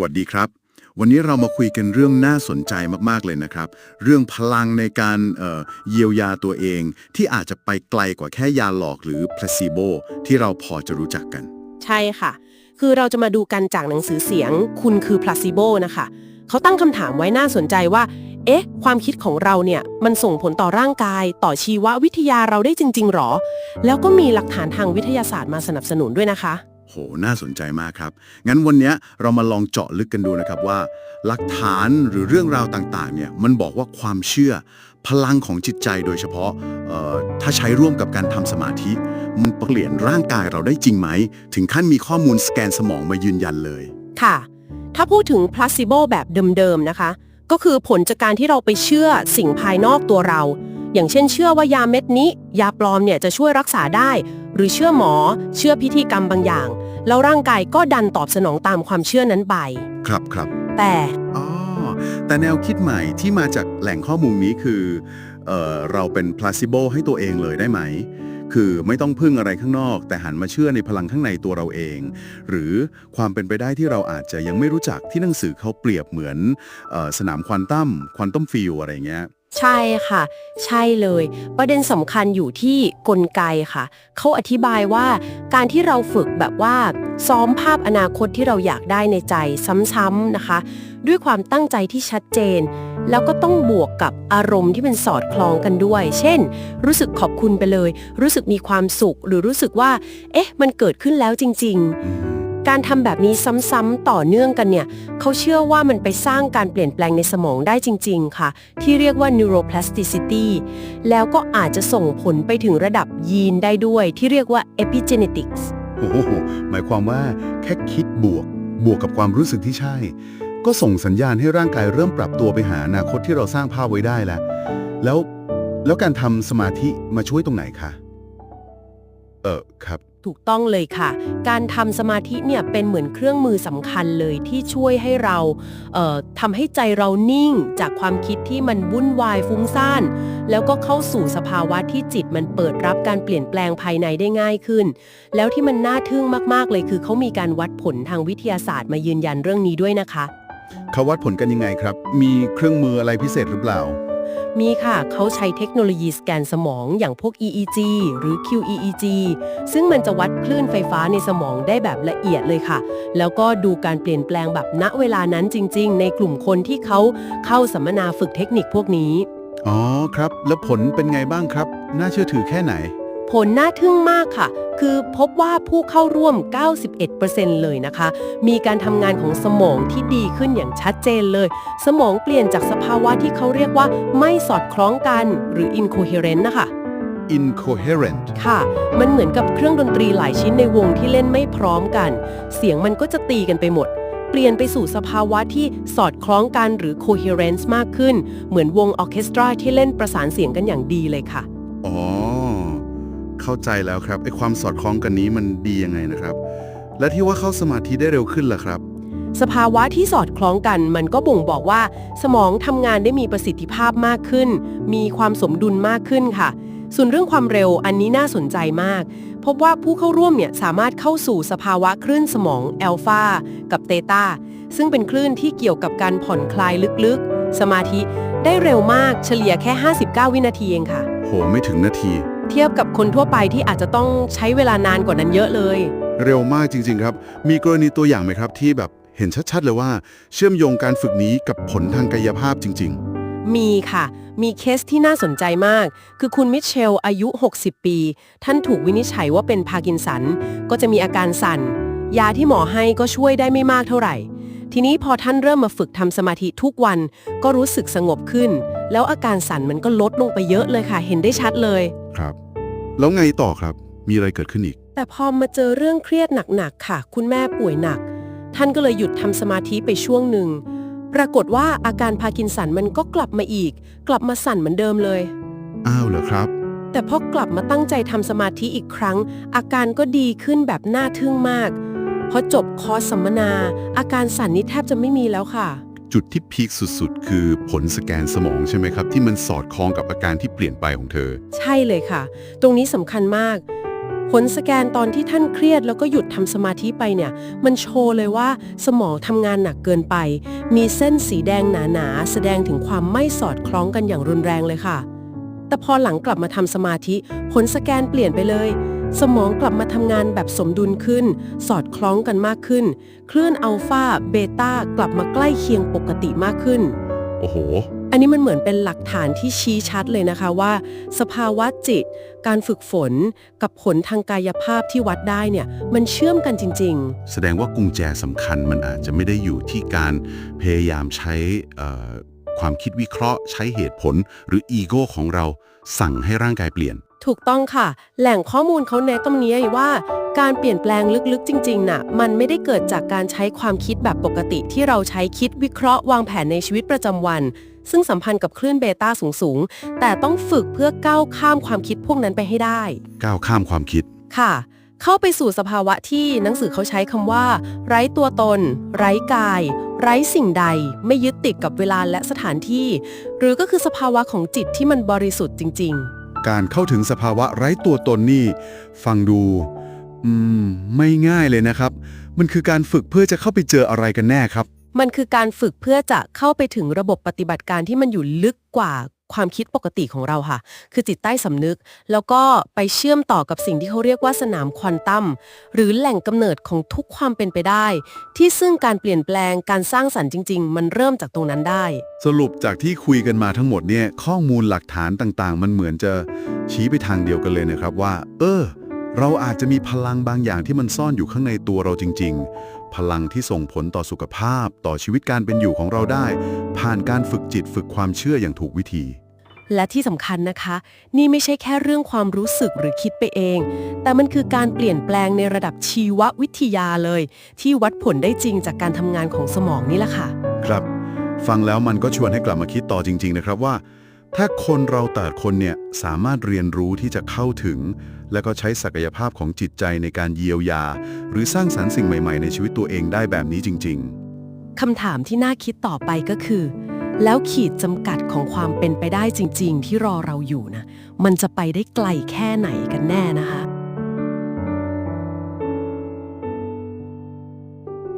วัสดีครับ วันนี้เรามาคุยกันเรื่องน่าสนใจมากๆเลยนะครับ เรื่องพลังในการเเยียวยาตัวเองที่อาจจะไปไกลกว่าแค่ยาหลอกหรือ placebo ที่เราพอจะรู้จักกัน ใช่ค่ะ คือเราจะมาดูกันจากหนังสือเสียง คุณคือ placebo นะคะเขาตั้งคำถามไว้น่าสนใจว่า เอ๊ะ ความคิดของเราเนี่ย มันส่งผลต่อร่างกาย ต่อชีววิทยาเราได้จริงๆหรอ แล้วก็มีหลักฐานทางวิทยาศาสตร์มาสนับสนุนด้วยนะคะ โห น่าสนใจมากครับ งั้นวันนี้เรามาลองเจาะลึกกันดูนะครับว่า หลักฐานหรือเรื่องราวต่างๆ เนี่ย มันบอกว่าความเชื่อ พลังของจิตใจโดยเฉพาะ ถ้าใช้ร่วมกับการทำสมาธิ มันเปลี่ยนร่างกายเราได้จริงไหม ถึงขั้นมีข้อมูลสแกนสมองมายืนยันเลย ค่ะ ถ้าพูดถึง placebo แบบเดิมๆ นะคะ ก็คือผลจากการที่เราไปเชื่อสิ่งภายนอกตัวเรา อย่างเช่นเชื่อว่ายาเม็ดนี้ ยาปลอมเนี่ยจะช่วยรักษาได้ หรือเชื่อหมอ เชื่อพิธีกรรมบางอย่าง แล้วร่างกายก็ดันตอบสนองตามความเชื่อนั้นไป ครับครับแต่อ๋อแต่แนวคิดใหม่ที่มาจากแหล่งข้อมูลนี้คือเอ่อเราเป็น placebo ให้ตัวเองเลยได้ไหม คือไม่ต้องพึ่งอะไรข้างนอก แต่หันมาเชื่อในพลังข้างในตัวเราเอง หรือความเป็นไปได้ที่เราอาจจะยังไม่รู้จักที่หนังสือเขาเปรียบเหมือนเออสนามควอนตัมควอนตัมฟิลอะไรเงี้ย ใช่ค่ะ ใช่เลย ประเด็นสำคัญอยู่ที่กลไกค่ะ เขาอธิบายว่าการที่เราฝึกแบบว่าซ้อมภาพอนาคตที่เราอยากได้ในใจซ้ำๆนะคะ ด้วยความตั้งใจที่ชัดเจน แล้วก็ต้องบวกกับอารมณ์ที่เป็นสอดคล้องกันด้วย เช่น รู้สึกขอบคุณไปเลย รู้สึกมีความสุข หรือรู้สึกว่า เอ๊ะ มันเกิดขึ้นแล้วจริง ๆ การทำแบบนี้ซ้ำๆต่อเนื่องกันเนี่ยเขาเชื่อว่ามันไปสร้างการเปลี่ยนแปลงในสมองได้จริง ๆ ค่ะ ที่เรียกว่า neuroplasticity แล้วก็อาจจะส่งผลไปถึงระดับยีนได้ด้วย ที่เรียกว่า epigenetics โอ้โหหมายความว่าแค่คิดบวก บวกกับความรู้สึกที่ใช่ ก็ส่งสัญญาณให้ร่างกายเริ่มปรับตัวไปหาอนาคตที่เราสร้างภาพไว้ได้แล้ว แล้วแล้วการทำสมาธิมาช่วยตรงไหนคะเออครับ ถูกต้องเลยค่ะ การทำสมาธิเนี่ยเป็นเหมือนเครื่องมือสำคัญเลยที่ช่วยให้เราเทำให้ใจเรานิ่งจากความคิดที่มันวุ่นวายฟุ้งซ่าน แล้วก็เข้าสู่สภาวะที่จิตมันเปิดรับการเปลี่ยนแปลงภายในได้ง่ายขึ้น แล้วที่มันน่าทึ่งมากๆเลยคือเขามีการวัดผลทางวิทยาศาสตร์มายืนยันเรื่องนี้ด้วยนะคะเขาวัดผลกันยังไงครับ มีเครื่องมืออะไรพิเศษหรือเปล่า มีค่ะเขาใช้เทคโนโลยีสแกนสมองอย่างพวก EEG หรือ QEEG ซึ่งมันจะวัดคลื่นไฟฟ้าในสมองได้แบบละเอียดเลยค่ะ แล้วก็ดูการเปลี่ยนแปลงแบบณเวลานั้นจริง ๆ ในกลุ่มคนที่เขาเข้าสัมมนาฝึกเทคนิคพวกนี้ อ๋อครับ แล้วผลเป็นไงบ้างครับ น่าเชื่อถือแค่ไหน ผลน่าทึ่งมากค่ะ คือพบว่าผู้เข้าร่วม 91%เลยนะคะ มีการทำงานของสมองที่ดีขึ้นอย่างชัดเจนเลย สมองเปลี่ยนจากสภาวะที่เขาเรียกว่าไม่สอดคล้องกันหรือ incoherent นะคะ incoherent ค่ะ มันเหมือนกับเครื่องดนตรีหลายชิ้นในวงที่เล่นไม่พร้อมกัน เสียงมันก็จะตีกันไปหมด เปลี่ยนไปสู่สภาวะที่สอดคล้องกันหรือ coherence มากขึ้น เหมือนวงออร์เคสตราที่เล่นประสานเสียงกันอย่างดีเลยค่ะ อ๋อ เข้าใจแล้วครับไอความสอดคล้องกันนี้มันดียังไงนะครับ และที่ว่าเข้าสมาธิได้เร็วขึ้นล่ะครับ สภาวะที่สอดคล้องกันมันก็บ่งบอกว่า สมองทำงานได้มีประสิทธิภาพมากขึ้น มีความสมดุลมากขึ้นค่ะ ส่วนเรื่องความเร็วอันนี้น่าสนใจมาก พบว่าผู้เข้าร่วมเนี่ยสามารถเข้าสู่สภาวะคลื่นสมองแอลฟากับเตตาซึ่งเป็นคลื่นที่เกี่ยวกับการผ่อนคลายลึกๆ สมาธิได้เร็วมากเฉลี่ยแค่ 59 วินาทีเองค่ะ โหไม่ถึงนาที เทียบกับคนทั่วไปที่อาจจะต้องใช้เวลานานกว่านั้นเยอะเลย เร็วมากจริง ๆ ครับ มีกรณีตัวอย่างไหมครับที่แบบเห็นชัด ๆ เลยว่า เชื่อมโยงการฝึกนี้กับผลทางกายภาพจริงมีค่ะ มีเคสที่น่าสนใจมาก คือคุณมิเชลอายุ 60 ปี ท่านถูกวินิจฉัยว่าเป็นพาร์กินสัน ก็จะมีอาการสั่น ยาที่หมอให้ก็ช่วยได้ไม่มากเท่าไหร่ ทีนี้พอท่านเริ่มมาฝึกทำสมาธิทุกวัน ก็รู้สึกสงบขึ้น แล้วอาการสั่นมันก็ลดลงไปเยอะเลยค่ะ เห็นได้ชัดเลยๆครับ แล้วไงต่อครับ มีอะไรเกิดขึ้นอีก แต่พอมาเจอเรื่องเครียดหนักๆค่ะ คุณแม่ป่วยหนัก ท่านก็เลยหยุดทำสมาธิไปช่วงหนึ่ง ปรากฏว่าอาการพาร์กินสันมันก็กลับมาอีก กลับมาสั่นเหมือนเดิมเลย อ้าวเหรอครับ แต่พอกลับมาตั้งใจทำสมาธิอีกครั้ง อาการก็ดีขึ้นแบบน่าทึ่งมาก พอจบคอร์สสัมมนา อาการสั่นนี่แทบจะไม่มีแล้วค่ะ จุดที่พีคสุดๆ คือผลสแกนสมองใช่ไหมครับ ที่มันสอดคล้องกับอาการที่เปลี่ยนไปของเธอ ใช่เลยค่ะ ตรงนี้สำคัญมาก ผลสแกนตอนที่ท่านเครียดแล้วก็หยุดทำสมาธิไปเนี่ย มันโชว์เลยว่าสมองทำงานหนักเกินไป มีเส้นสีแดงหนาๆ แสดงถึงความไม่สอดคล้องกันอย่างรุนแรงเลยค่ะ แต่พอหลังกลับมาทำสมาธิ ผลสแกนเปลี่ยนไปเลย สมองกลับมาทำงานแบบสมดุลขึ้น สอดคล้องกันมากขึ้น คลื่นอัลฟาเบต้ากลับมาใกล้เคียงปกติมากขึ้น โอ้โห อันนี้มันเหมือนเป็นหลักฐานที่ชี้ชัดเลยนะคะว่า สภาวะจิต การฝึกฝน กับผลทางกายภาพที่วัดได้เนี่ย มันเชื่อมกันจริง แสดงว่ากุญแจสำคัญมันอาจจะไม่ได้อยู่ที่การพยายามใช้เอ่อความคิดวิเคราะห์ ใช้เหตุผล หรืออีโก้ของเราสั่งให้ร่างกายเปลี่ยนๆ ถูกต้องค่ะ แหล่งข้อมูลเขาแนะตรงนี้ว่า การเปลี่ยนแปลงลึกๆ จริงๆ น่ะ มันไม่ได้เกิดจากการใช้ความคิดแบบปกติที่เราใช้คิดวิเคราะห์วางแผนในชีวิตประจำวัน ซึ่งสัมพันธ์กับคลื่นเบต้าสูงๆ แต่ต้องฝึกเพื่อก้าวข้ามความคิดพวกนั้นไปให้ได้ ก้าวข้ามความคิด ค่ะ เข้าไปสู่สภาวะที่หนังสือเขาใช้คำว่า ไร้ตัวตน ไร้กาย ไร้สิ่งใด ไม่ยึดติดกับเวลาและสถานที่ หรือก็คือสภาวะของจิตที่มันบริสุทธิ์จริง การเข้าถึงสภาวะไร้ตัวตนนี่ ฟังดูอืมไม่ง่ายเลยนะครับ มันคือการฝึกเพื่อจะเข้าไปเจออะไรกันแน่ครับ มันคือการฝึกเพื่อจะเข้าไปถึงระบบปฏิบัติการที่มันอยู่ลึกกว่า ความคิดปกติของเราค่ะ คือจิตใต้สำนึก แล้วก็ไปเชื่อมต่อกับสิ่งที่เขาเรียกว่าสนามควอนตัมหรือแหล่งกำเนิดของทุกความเป็นไปได้ ที่ซึ่งการเปลี่ยนแปลงการสร้างสรรค์จริง ๆ มันเริ่มจากตรงนั้นได้ สรุปจากที่คุยกันมาทั้งหมดเนี่ยข้อมูลหลักฐานต่างๆ มันเหมือนจะชี้ไปทางเดียวกันเลยนะครับว่า เออ เราอาจจะมีพลังบางอย่างที่มันซ่อนอยู่ข้างในตัวเราจริง ๆ พลังที่ส่งผลต่อสุขภาพ ต่อชีวิตการเป็นอยู่ของเราได้ ผ่านการฝึกจิตฝึกความเชื่ออย่างถูกวิธี และที่สำคัญนะคะ นี่ไม่ใช่แค่เรื่องความรู้สึกหรือคิดไปเอง แต่มันคือการเปลี่ยนแปลงในระดับชีววิทยาเลย ที่วัดผลได้จริงจากการทำงานของสมองนี่แหละค่ะ ครับ ฟังแล้วมันก็ชวนให้กลับมาคิดต่อจริง ๆ นะครับว่า ถ้าคนเราแต่คนเนี่ยสามารถเรียนรู้ที่จะเข้าถึง และก็ใช้ศักยภาพของจิตใจในการเยียวยา หรือสร้างสรรค์สิ่งใหม่ๆ ในชีวิตตัวเองได้แบบนี้จริง ๆคำถามที่น่าคิดต่อไปก็คือ แล้วขีดจำกัดของความเป็นไปได้จริง ๆ ที่รอเราอยู่นะมันจะไปได้ไกลแค่ไหนกันแน่นะคะ